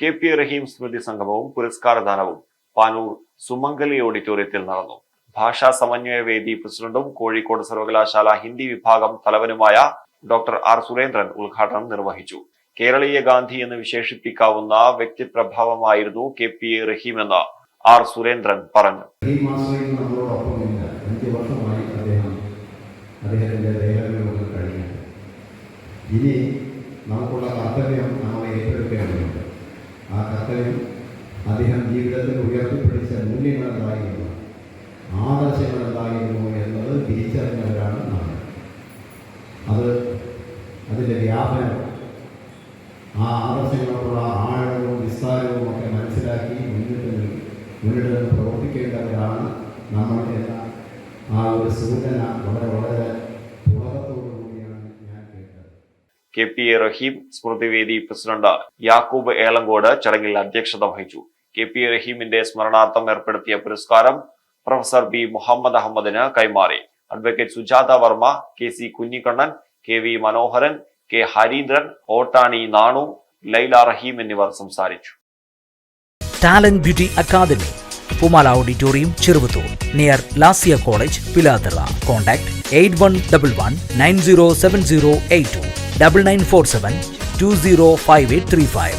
K P റഹീം സ്മൃതി സംഗമവും പുരസ്കാരദാനവും പാനൂർ സുമംഗലി ഓഡിറ്റോറിയത്തിൽ നടന്നു. ഭാഷാ സമന്വയ വേദി പ്രസിഡന്റും കോഴിക്കോട് സർവകലാശാല ഹിന്ദി വിഭാഗം തലവനുമായ ഡോക്ടർ ആർ സുരേന്ദ്രൻ ഉദ്ഘാടനം നിർവഹിച്ചു. കേരളീയ ഗാന്ധി എന്ന് വിശേഷിപ്പിക്കാവുന്ന വ്യക്തിപ്രഭാവമായിരുന്നു കെ പി റഹീം എന്ന് ആർ സുരേന്ദ്രൻ പറഞ്ഞു. ഇനി നമുക്കുള്ള കർത്തവ്യം നമ്മൾ ഏറ്റെടുക്കേണ്ടതുണ്ട് ആ കർത്തവ്യം അദ്ദേഹം ജീവിതത്തിൽ ഉയർത്തിപ്പിടിച്ച മൂല്യങ്ങൾ എന്തായിരുന്നു ആദർശങ്ങൾ എന്തായിരുന്നു എന്നത് തിരിച്ചറിഞ്ഞവരാണ് നമ്മൾ അത് അതിന്റെ വ്യാപനം ആ ആദർശങ്ങളോടുള്ള ആഴവും വിസ്താരവും ഒക്കെ മനസ്സിലാക്കി മുന്നിട്ട് മുന്നിട്ട് നിന്ന് പ്രവർത്തിക്കേണ്ടവരാണ് നമ്മൾ എന്ന ആ ഒരു സൂചന വളരെ വളരെ കെ പി എ റഹീം സ്മൃതിവേദി പ്രസിഡന്റ് യാക്കൂബ് ഏളങ്കോട് ചടങ്ങിൽ അധ്യക്ഷത വഹിച്ചു. കെ പി റഹീമിന്റെ സ്മരണാർത്ഥം ഏർപ്പെടുത്തിയ പുരസ്കാരം പ്രൊഫസർ ബി മുഹമ്മദ് അഹമ്മദിന് കൈമാറി. Advocate Sujatha Varma K C Kunhikannan K V Manoharan K Harindran Ottani Nanu Laila Rahim എന്നിവർ സംസാരിച്ചു. Talent beauty academy Pumala auditorium Cheruvathur near Lasiya college Pilathara contact eight one double one nine zero seven zero eight two double nine four seven two zero five eight three five.